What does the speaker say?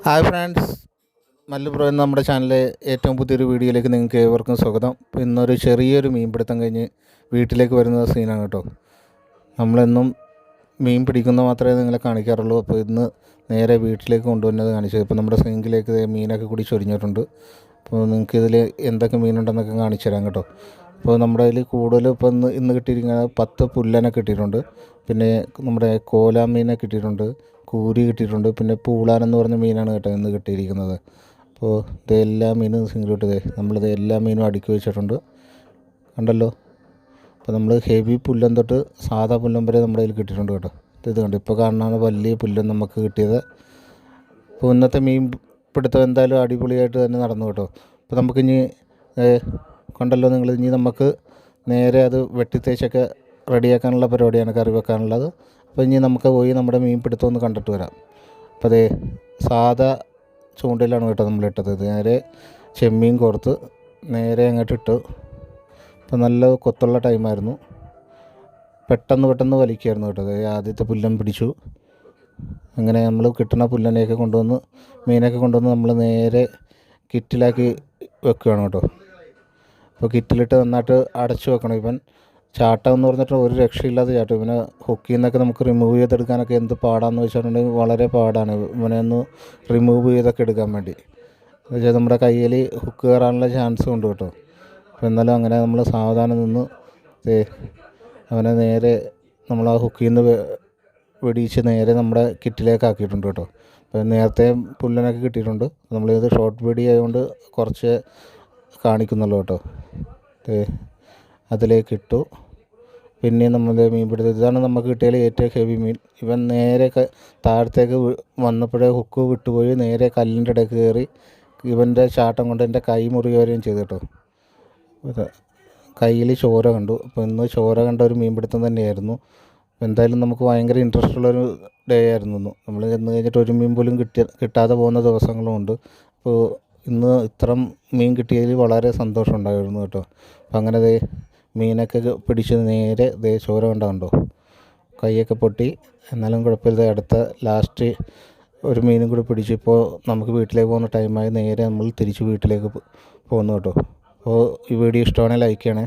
Hi friends മല്ലുപ്രോ എന്ന നമ്മുടെ ചാനലിലെ ഏറ്റവും പുതിയൊരു വീഡിയോയിലേക്ക് നിങ്ങൾക്ക് ഏവർക്കും സ്വാഗതം. ഇന്നൊരു ചെറിയൊരു മീൻ പിടുത്തം കഴിഞ്ഞ് വീട്ടിലേക്ക് വരുന്ന സീനാണ് കേട്ടോ. നമ്മളെന്നും മീൻ പിടിക്കുന്ന മാത്രമേ നിങ്ങളെ കാണിക്കാറുള്ളൂ. അപ്പോൾ ഇന്ന് നേരെ വീട്ടിലേക്ക് കൊണ്ടുവന്നത് കാണിച്ചത് ഇപ്പോൾ നമ്മുടെ സിങ്കിലേക്ക് മീനൊക്കെ കൂടി ചൊരിഞ്ഞിട്ടുണ്ട്. അപ്പോൾ നിങ്ങൾക്ക് ഇതിൽ എന്തൊക്കെ മീനുണ്ടെന്നൊക്കെ കാണിച്ചു തരാം കേട്ടോ. അപ്പോൾ നമ്മുടെ കയ്യിൽ കൂടുതലും ഇപ്പോൾ ഇന്ന് ഇന്ന് കിട്ടിയിരിക്കുന്നത് പത്ത് പുല്ലനെ കിട്ടിയിട്ടുണ്ട്. പിന്നെ നമ്മുടെ കോലാമീനെ കിട്ടിയിട്ടുണ്ട്. കൂരി കിട്ടിയിട്ടുണ്ട്. പിന്നെ പൂളാൻ എന്ന് പറഞ്ഞ മീനാണ് കേട്ടോ ഇന്ന് കിട്ടിയിരിക്കുന്നത്. അപ്പോൾ ഇത് എല്ലാ മീനും സിംഗിൾ ഇട്ടത് നമ്മളിത് എല്ലാ മീനും അടുക്കി വെച്ചിട്ടുണ്ട്. കണ്ടല്ലോ? അപ്പോൾ നമ്മൾ ഹെവി പുല്ലം തൊട്ട് സാധാ പുല്ലം വരെ നമ്മുടെ കയ്യിൽ കിട്ടിയിട്ടുണ്ട് കേട്ടോ. ഇത് കണ്ട്? ഇപ്പോൾ കാണാണ് വലിയ പുല്ലം നമുക്ക് കിട്ടിയത്. അപ്പോൾ ഇന്നത്തെ മീൻ പിടുത്തം എന്തായാലും അടിപൊളിയായിട്ട് തന്നെ നടന്നു കേട്ടോ. അപ്പോൾ നമുക്ക് ഇനി കണ്ടല്ലോ നിങ്ങൾ ഇനി നമുക്ക് നേരെ അത് വെട്ടിത്തേച്ചൊക്കെ റെഡിയാക്കാനുള്ള പരിപാടിയാണ് കറി വെക്കാനുള്ളത്. അപ്പോൾ ഇനി നമുക്ക് പോയി നമ്മുടെ മീൻ പിടുത്തം ഒന്ന് കണ്ടിട്ട് വരാം. അപ്പോൾ അതേ സാധാ ചൂണ്ടയിലാണ് കേട്ടോ നമ്മൾ ഇട്ടത്. നേരെ ചെമ്മീൻ കോർത്ത് നേരെ അങ്ങോട്ട് ഇട്ടു. അപ്പോൾ നല്ല കൊത്തുള്ള ടൈമായിരുന്നു പെട്ടെന്ന് പെട്ടെന്ന് വലിക്കുമായിരുന്നു കേട്ടോ ദേ ആദ്യത്തെ പുല്ലൻ പിടിച്ചു. അങ്ങനെ നമ്മൾ കിട്ടുന്ന പുല്ലനെയൊക്കെ കൊണ്ടുവന്ന് മീനൊക്കെ കൊണ്ടുവന്ന് നമ്മൾ നേരെ കിറ്റിലാക്കി വെക്കുകയാണ് കേട്ടോ. അപ്പോൾ കിറ്റിലിട്ട് നന്നായിട്ട് അടച്ചു വെക്കണം ഇവൻ. ചാട്ടം എന്ന് പറഞ്ഞിട്ട് ഒരു രക്ഷയില്ലാതെ ചാട്ടം. ഇവനെ ഹുക്കിൽ നിന്നൊക്കെ നമുക്ക് റിമൂവ് ചെയ്തെടുക്കാനൊക്കെ എന്ത് പാടാന്ന് വെച്ചിട്ടുണ്ടെങ്കിൽ വളരെ പാടാണ്. ഇവനെ ഒന്ന് റിമൂവ് ചെയ്തൊക്കെ എടുക്കാൻ വേണ്ടി. വെച്ചാൽ നമ്മുടെ കയ്യിൽ ഹുക്ക് കയറാനുള്ള ചാൻസ് ഉണ്ട് കേട്ടോ. അപ്പോൾ എന്നാലും അങ്ങനെ നമ്മൾ സാവധാനം നിന്ന് അവനെ നേരെ നമ്മൾ ആ ഹുക്കിൽ നിന്ന് വെടിയിച്ച് നേരെ നമ്മുടെ കിറ്റിലേക്ക് ആക്കിയിട്ടുണ്ട് കേട്ടോ. അപ്പോൾ നേരത്തെ പുല്ലനൊക്കെ കിട്ടിയിട്ടുണ്ട്. നമ്മളിത് ഷോർട്ട് വീഡിയോ ആയതുകൊണ്ട് കുറച്ച് കാണിക്കുന്നുള്ളൂ കേട്ടോ. അതിലേക്ക് ഇട്ടു. പിന്നെ നമ്മൾ മീൻ പിടുത്തം ഇതാണ് നമുക്ക് കിട്ടിയതിൽ ഏറ്റവും ഹെവി മീൻ ഇവൻ നേരെ താഴത്തേക്ക് വന്നപ്പോഴേ ഹുക്ക് വിട്ടുപോയി നേരെ കല്ലിന്റെ ഇടയ്ക്ക് കയറി ഇവന്റെ ചാട്ടം കൊണ്ട് എന്റെ കൈ മുറിയുകയും ചെയ്തു കേട്ടോ കയ്യിൽ ചോര കണ്ടു. അപ്പോൾ ഇന്ന് ചോര കണ്ട ഒരു മീൻപിടുത്തം തന്നെയായിരുന്നു. എന്തായാലും നമുക്ക് ഭയങ്കര ഇൻട്രസ്റ്റ് ഉള്ളൊരു ഡേ ആയിരുന്നു ഇന്ന്. നമ്മൾ ചെന്ന് കഴിഞ്ഞിട്ട് ഒരു മീൻ പോലും കിട്ടിയ കിട്ടാതെ പോകുന്ന ദിവസങ്ങളും ഉണ്ട്. അപ്പോൾ ഇന്ന് ഇത്രം മീൻ കിട്ടിയതിൽ വളരെ സന്തോഷം ഉണ്ടായിരുന്നു കേട്ടോ. അപ്പം അങ്ങനെ മീനൊക്കെ പിടിച്ച് നേരെ ദേ ചോര കണ്ട കൈയൊക്കെ പൊട്ടി. എന്നാലും കുഴപ്പമില്ല. അടുത്ത ലാസ്റ്റ് ഒരു മീനും കൂടി പിടിച്ച് ഇപ്പോൾ നമുക്ക് വീട്ടിലേക്ക് പോകുന്ന ടൈമായി നേരെ നമ്മൾ തിരിച്ച് വീട്ടിലേക്ക് പോകുന്നു കേട്ടോ. അപ്പോൾ ഈ വീഡിയോ ഇഷ്ടമാണെങ്കിൽ ലൈക്ക് ചെയ്യണേ.